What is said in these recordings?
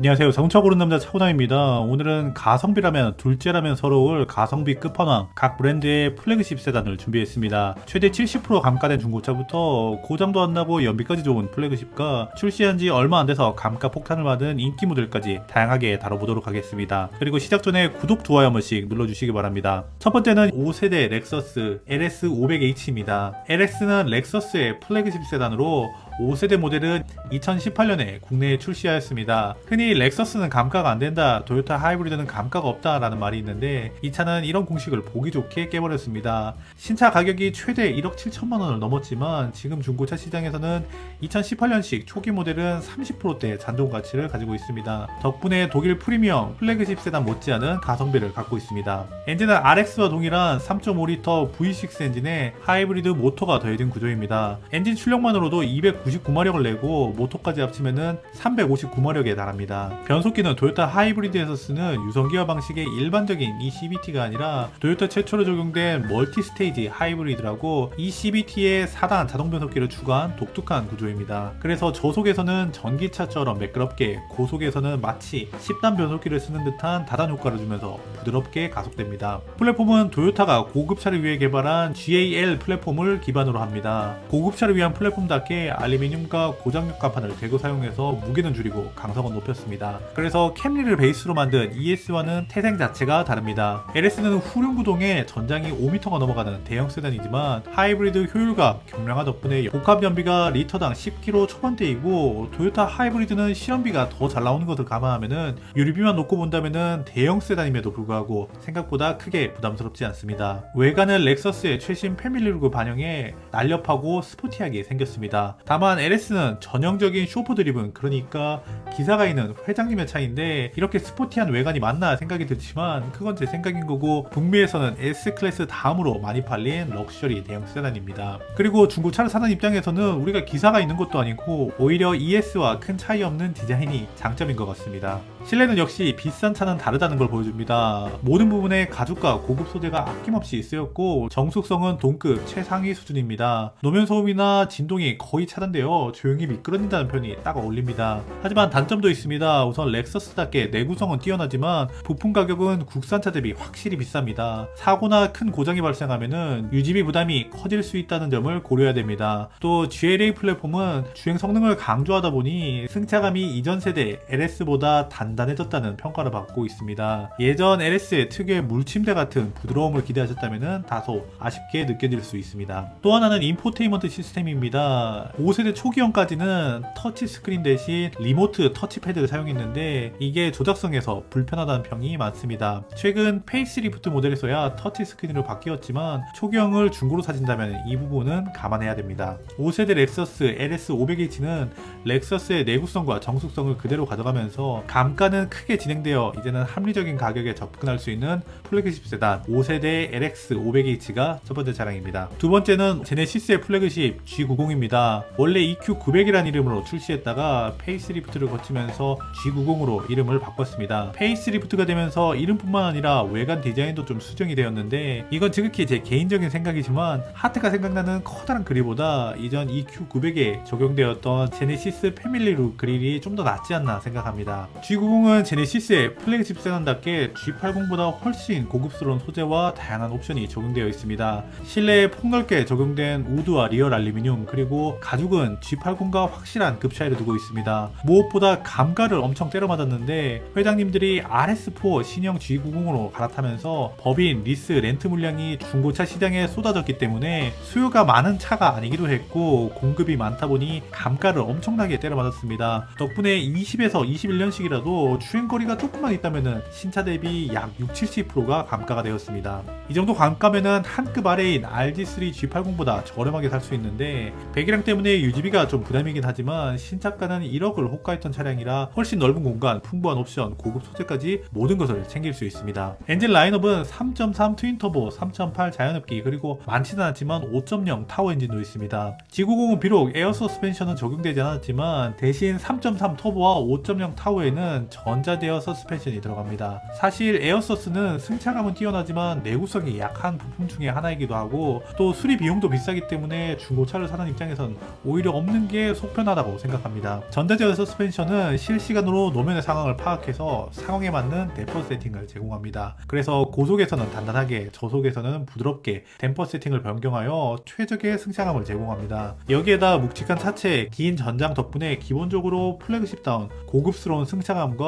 안녕하세요. 자동차 고른 남자 차고남입니다. 오늘은 가성비라면 둘째라면 서러울 가성비 끝판왕 각 브랜드의 플래그십 세단을 준비했습니다. 최대 70% 감가된 중고차부터 고장도 안 나고 연비까지 좋은 플래그십과 출시한 지 얼마 안 돼서 감가 폭탄을 받은 인기 모델까지 다양하게 다뤄보도록 하겠습니다. 그리고 시작 전에 구독, 좋아요 한 번씩 눌러주시기 바랍니다. 첫 번째는 5세대 렉서스 LS500H입니다. LS는 렉서스의 플래그십 세단으로 5세대 모델은 2018년에 국내에 출시하였습니다. 흔히 렉서스는 감가가 안 된다, 도요타 하이브리드는 감가가 없다 라는 말이 있는데 이 차는 이런 공식을 보기 좋게 깨버렸습니다. 신차 가격이 최대 1억 7천만 원을 넘었지만 지금 중고차 시장에서는 2018년식 초기 모델은 30%대 잔존 가치를 가지고 있습니다. 덕분에 독일 프리미엄 플래그십 세단 못지않은 가성비를 갖고 있습니다. 엔진은 RX와 동일한 3.5L V6 엔진에 하이브리드 모터가 더해진 구조입니다. 엔진 출력만으로도 299마력을 내고 모터까지 합치면은 359마력에 달합니다. 변속기는 토요타 하이브리드에서 쓰는 유성기어 방식의 일반적인 ECVT가 아니라 토요타 최초로 적용된 멀티 스테이지 하이브리드라고 ECVT의 4단 자동 변속기를 추가한 독특한 구조입니다. 그래서 저속에서는 전기차처럼 매끄럽게 고속에서는 마치 10단 변속기를 쓰는 듯한 다단 효과를 주면서 부드럽게 가속됩니다. 플랫폼은 토요타가 고급차를 위해 개발한 GAL 플랫폼을 기반으로 합니다. 고급차를 위한 플랫폼답게 알 루미늄과 고장력 가판을 대고 사용해서 무게는 줄이고 강성은 높였습니다. 그래서 캠리를 베이스로 만든 ES와는 태생 자체가 다릅니다. LS는 후륜 구동에 전장이 5m가 넘어가는 대형 세단이지만 하이브리드 효율과 경량화 덕분에 복합 연비가 리터당 10km 초반대이고 토요타 하이브리드는 실험비가 더 잘 나오는 것을 감안하면은 유류비만 놓고 본다면은 대형 세단임에도 불구하고 생각보다 크게 부담스럽지 않습니다. 외관은 렉서스의 최신 패밀리룩을 반영해 날렵하고 스포티하게 생겼습니다. 다만 LS는 전형적인 쇼퍼 드리븐 그러니까 기사가 있는 회장님의 차인데 이렇게 스포티한 외관이 맞나 생각이 들지만 그건 제 생각인 거고 북미에서는 S클래스 다음으로 많이 팔린 럭셔리 대형 세단입니다. 그리고 중고차를 사는 입장에서는 우리가 기사가 있는 것도 아니고 오히려 ES와 큰 차이 없는 디자인이 장점인 것 같습니다. 실내는 역시 비싼 차는 다르다는 걸 보여줍니다. 모든 부분에 가죽과 고급 소재가 아낌없이 쓰였고 정숙성은 동급 최상위 수준입니다. 노면 소음이나 진동이 거의 차단되어 조용히 미끄러진다는 표현이 딱 어울립니다. 하지만 단점도 있습니다. 우선 렉서스답게 내구성은 뛰어나지만 부품 가격은 국산차 대비 확실히 비쌉니다. 사고나 큰 고장이 발생하면 유지비 부담이 커질 수 있다는 점을 고려해야 됩니다. 또 GLA 플랫폼은 주행 성능을 강조하다 보니 승차감이 이전 세대 LS보다 단 단해졌다는 평가를 받고 있습니다. 예전 LS의 특유의 물침대 같은 부드러움을 기대하셨다면 다소 아쉽게 느껴질 수 있습니다. 또 하나는 인포테인먼트 시스템입니다. 5세대 초기형까지는 터치 스크린 대신 리모트 터치패드를 사용했는데 이게 조작성에서 불편하다는 평이 많습니다. 최근 페이스리프트 모델에서야 터치 스크린으로 바뀌었지만 초기형을 중고로 사진다면 이 부분은 감안해야 됩니다. 5세대 렉서스 LS500H는 렉서스의 내구성과 정숙성을 그대로 가져가면서 감 가는 크게 진행되어 이제는 합리적인 가격에 접근할 수 있는 플래그십 세단 5세대 LX500H가 첫 번째 차량입니다. 두 번째는 제네시스의 플래그십 G90입니다. 원래 EQ900이라는 이름으로 출시했다가 페이스리프트를 거치면서 G90으로 이름을 바꿨습니다. 페이스리프트가 되면서 이름뿐만 아니라 외관 디자인도 좀 수정이 되었는데 이건 지극히 제 개인적인 생각이지만 하트가 생각나는 커다란 그릴보다 이전 EQ900에 적용되었던 제네시스 패밀리 룩 그릴이 좀 더 낫지 않나 생각합니다. G90 은 제네시스의 플래그십 세단답게 G80보다 훨씬 고급스러운 소재와 다양한 옵션이 적용되어 있습니다. 실내에 폭넓게 적용된 우드와 리얼 알루미늄 그리고 가죽은 G80과 확실한 급 차이를 두고 있습니다. 무엇보다 감가를 엄청 때려 맞았는데 회장님들이 RS4 신형 G90으로 갈아타면서 법인 리스 렌트 물량이 중고차 시장에 쏟아졌기 때문에 수요가 많은 차가 아니기도 했고 공급이 많다 보니 감가를 엄청나게 때려 맞았습니다. 덕분에 20에서 21년식이라도 주행거리가 조금만 있다면 신차 대비 약 6, 70%가 감가가 되었습니다. 이 정도 감가면은 한 급 아래인 RD3 G80보다 저렴하게 살 수 있는데 배기량 때문에 유지비가 좀 부담이긴 하지만 신차가는 1억을 호가했던 차량이라 훨씬 넓은 공간, 풍부한 옵션, 고급 소재까지 모든 것을 챙길 수 있습니다. 엔진 라인업은 3.3 트윈터보, 3.8 자연흡기 그리고 많지는 않지만 5.0 타워 엔진도 있습니다. G90은 비록 에어 서스펜션은 적용되지 않았지만 대신 3.3 터보와 5.0 타워에는 전자대어 서스펜션이 들어갑니다. 사실 에어서스는 승차감은 뛰어나지만 내구성이 약한 부품 중에 하나이기도 하고 또 수리 비용도 비싸기 때문에 중고차를 사는 입장에선 오히려 없는 게 속편하다고 생각합니다. 전자제어 서스펜션은 실시간으로 노면의 상황을 파악해서 상황에 맞는 댐퍼 세팅을 제공합니다. 그래서 고속에서는 단단하게, 저속에서는 부드럽게 댐퍼 세팅을 변경하여 최적의 승차감을 제공합니다. 여기에다 묵직한 차체, 긴 전장 덕분에 기본적으로 플래그십다운 고급스러운 승차감과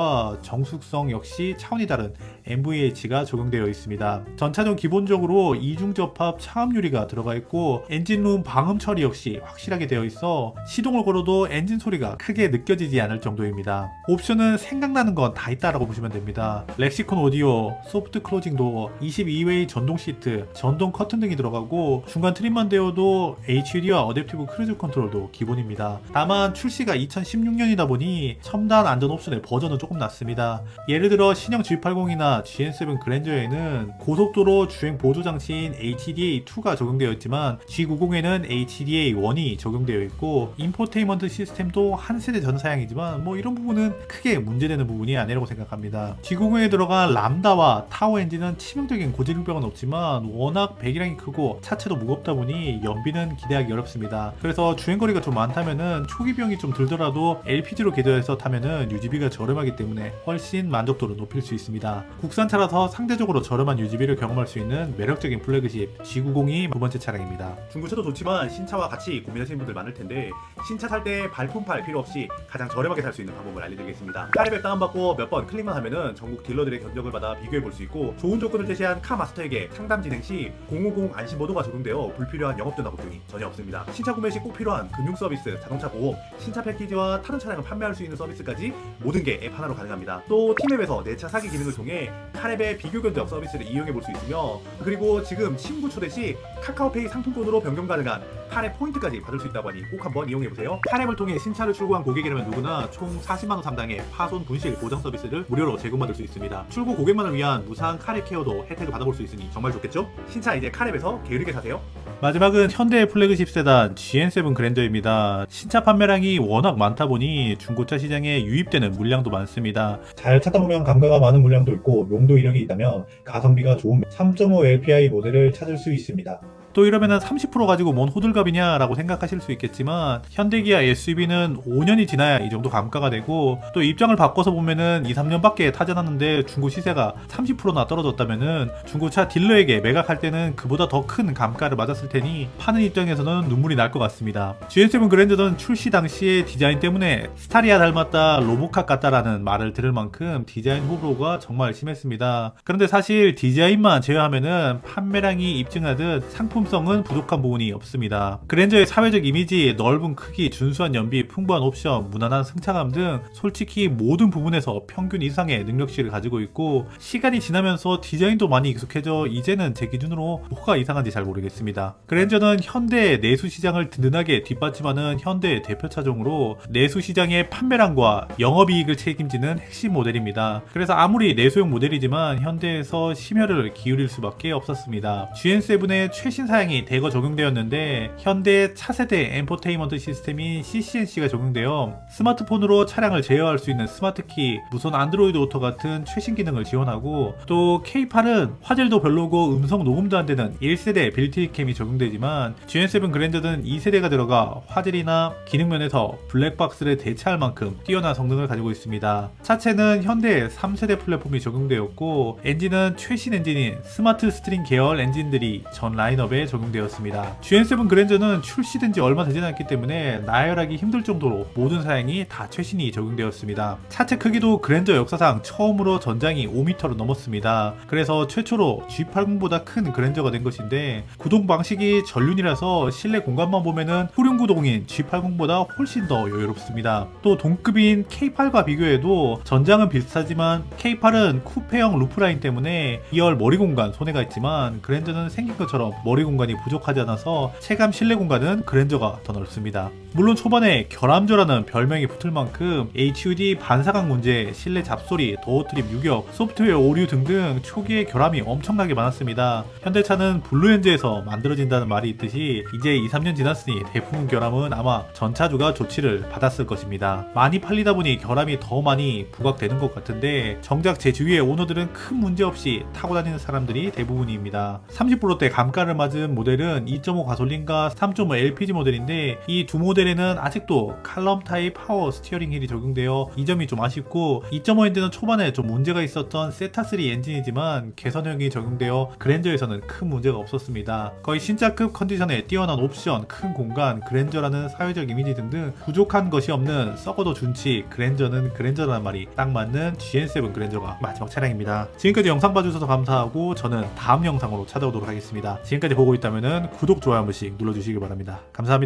정숙성 역시 차원이 다른 MVH가 적용되어 있습니다. 전차종 기본적으로 이중 접합 차음 유리가 들어가 있고 엔진룸 방음 처리 역시 확실하게 되어 있어 시동을 걸어도 엔진 소리가 크게 느껴지지 않을 정도입니다. 옵션은 생각나는 건 다 있다라고 보시면 됩니다. 렉시콘 오디오, 소프트 클로징 도어, 22웨이 전동 시트, 전동 커튼 등이 들어가고 중간 트림만 되어도 HUD와 어댑티브 크루즈 컨트롤도 기본입니다. 다만 출시가 2016년이다 보니 첨단 안전 옵션의 버전은 조금 낮습니다. 예를 들어 신형 G80이나 GN7 그랜저에는 고속도로 주행 보조 장치인 HDA2가 적용되어 있지만 G90에는 HDA1이 적용되어 있고 인포테인먼트 시스템도 한 세대 전 사양이지만 뭐 이런 부분은 크게 문제되는 부분이 아니라고 생각합니다. G90에 들어간 람다와 타워 엔진은 치명적인 고질병은 없지만 워낙 배기량이 크고 차체도 무겁다 보니 연비는 기대하기 어렵습니다. 그래서 주행거리가 좀 많다면은 초기 비용이 좀 들더라도 LPG로 개조해서 타면은 유지비가 저렴 하기 때문에 훨씬 만족도를 높일 수 있습니다. 국산차라서 상대적으로 저렴한 유지비를 경험할 수 있는 매력적인 플래그십 G90이 두 번째 차량입니다. 중고차도 좋지만 신차와 같이 고민하시는 분들 많을 텐데 신차 살 때 발품팔 필요 없이 가장 저렴하게 살 수 있는 방법을 알려드리겠습니다. 카리백 다운받고 몇 번 클릭만 하면은 전국 딜러들의 견적을 받아 비교해 볼 수 있고 좋은 조건을 제시한 카마스터에게 상담 진행 시 050 안심보도가 적용되어 불필요한 영업전 납부 등이 전혀 없습니다. 신차 구매 시 꼭 필요한 금융 서비스, 자동차 보험, 신차 패키지와 타는 차량을 판매할 수 있는 서비스까지 모든 게앱 하나로 가능합니다. 또 팀앱에서 내 차 사기 기능을 통해 카랩의 비교 견적 서비스를 이용해 볼 수 있으며 그리고 지금 친구 초대 시 카카오페이 상품권으로 변경 가능한 카랩 포인트까지 받을 수 있다고 하니 꼭 한번 이용해 보세요. 카랩을 통해 신차를 출고한 고객이라면 누구나 총 40만 원 상당의 파손 분실 보장 서비스를 무료로 제공받을 수 있습니다. 출고 고객만을 위한 무상 카랩 케어도 혜택을 받아볼 수 있으니 정말 좋겠죠? 신차 이제 카랩에서 게으르게 사세요. 마지막은 현대의 플래그십 세단 GN7 그랜저입니다. 신차 판매량이 워낙 많다 보니 중고차 시장에 유입되는 물량도 많 습니다. 잘 찾다 보면 감가가 많은 물량도 있고 용도 이력이 있다면 가성비가 좋은 3.5 LPI 모델을 찾을 수 있습니다. 또 이러면은 30% 가지고 뭔 호들갑이냐라고 생각하실 수 있겠지만 현대기아 SUV는 5년이 지나야 이 정도 감가가 되고 또 입장을 바꿔서 보면은 2, 3년밖에 타지 않았는데 중고 시세가 30%나 떨어졌다면은 중고차 딜러에게 매각할 때는 그보다 더 큰 감가를 맞았을 테니 파는 입장에서는 눈물이 날 것 같습니다. GN7 그랜저는 출시 당시의 디자인 때문에 스타리아 닮았다 로보캅 같다라는 말을 들을 만큼 디자인 호불호가 정말 심했습니다. 그런데 사실 디자인만 제외하면은 판매량이 입증하듯 상품 상품성은 부족한 부분이 없습니다. 그랜저의 사회적 이미지, 넓은 크기, 준수한 연비, 풍부한 옵션, 무난한 승차감 등 솔직히 모든 부분에서 평균 이상의 능력치를 가지고 있고 시간이 지나면서 디자인도 많이 익숙해져 이제는 제 기준으로 뭐가 이상한지 잘 모르겠습니다. 그랜저는 현대의 내수 시장을 든든하게 뒷받침하는 현대의 대표 차종으로 내수 시장의 판매량과 영업이익을 책임지는 핵심 모델입니다. 그래서 아무리 내수용 모델이지만 현대에서 심혈을 기울일 수밖에 없었습니다. GN7의 최신 사양이 대거 적용되었는데 현대 차세대 엔포테인먼트 시스템인 CCNC가 적용되어 스마트폰으로 차량을 제어할 수 있는 스마트키, 무선 안드로이드 오토 같은 최신 기능을 지원하고 또 K8은 화질도 별로고 음성 녹음도 안 되는 1세대 빌트인 캠이 적용되지만 GN7 그랜저는 2세대가 들어가 화질이나 기능 면에서 블랙박스를 대체할 만큼 뛰어난 성능을 가지고 있습니다. 차체는 현대 3세대 플랫폼이 적용되었고 엔진은 최신 엔진인 스마트 스트링 계열 엔진들이 전 라인업에 적용되었습니다. GN7 그랜저는 출시된 지 얼마 되지 않았기 때문에 나열하기 힘들 정도로 모든 사양이 다 최신이 적용되었습니다. 차체 크기도 그랜저 역사상 처음으로 전장이 5m로 넘었습니다. 그래서 최초로 G80보다 큰 그랜저가 된 것인데 구동 방식이 전륜이라서 실내 공간만 보면은 후륜 구동인 G80보다 훨씬 더 여유롭습니다. 또 동급인 K8과 비교해도 전장은 비슷하지만 K8은 쿠페형 루프라인 때문에 2열 머리 공간 손해가 있지만 그랜저는 생긴 것처럼 머리 공간 이 부족하지 않아서 체감 실내 공간은 그랜저가 더 넓습니다. 물론 초반에 결함조라는 별명이 붙을 만큼 HUD 반사각 문제, 실내 잡소리, 도어 트립 유격, 소프트웨어 오류 등등 초기에 결함이 엄청나게 많았습니다. 현대차는 블루엔즈에서 만들어진다는 말이 있듯이 이제 2, 3년 지났으니 대부분 결함은 아마 전차주가 조치를 받았을 것입니다. 많이 팔리다 보니 결함이 더 많이 부각되는 것 같은데 정작 제 주위의 오너들은 큰 문제 없이 타고 다니는 사람들이 대부분입니다. 30%대 감가를 맞은 받은 모델은 2.5 가솔린과 3.5 LPG 모델인데 이 두 모델에는 아직도 칼럼 타입 파워 스티어링 휠이 적용되어 이 점이 좀 아쉽고 2.5 엔진은 초반에 좀 문제가 있었던 세타3 엔진이지만 개선형이 적용되어 그랜저에서는 큰 문제가 없었습니다. 거의 신차급 컨디션에 뛰어난 옵션, 큰 공간, 그랜저라는 사회적 이미지 등등 부족한 것이 없는 썩어도 준치 그랜저는 그랜저라는 말이 딱 맞는 GN7 그랜저가 마지막 차량입니다. 지금까지 영상 봐주셔서 감사하고 저는 다음 영상으로 찾아오도록 하겠습니다. 지금까지 보고 있다면 구독, 좋아요 한 번씩 눌러주시기 바랍니다. 감사합니다.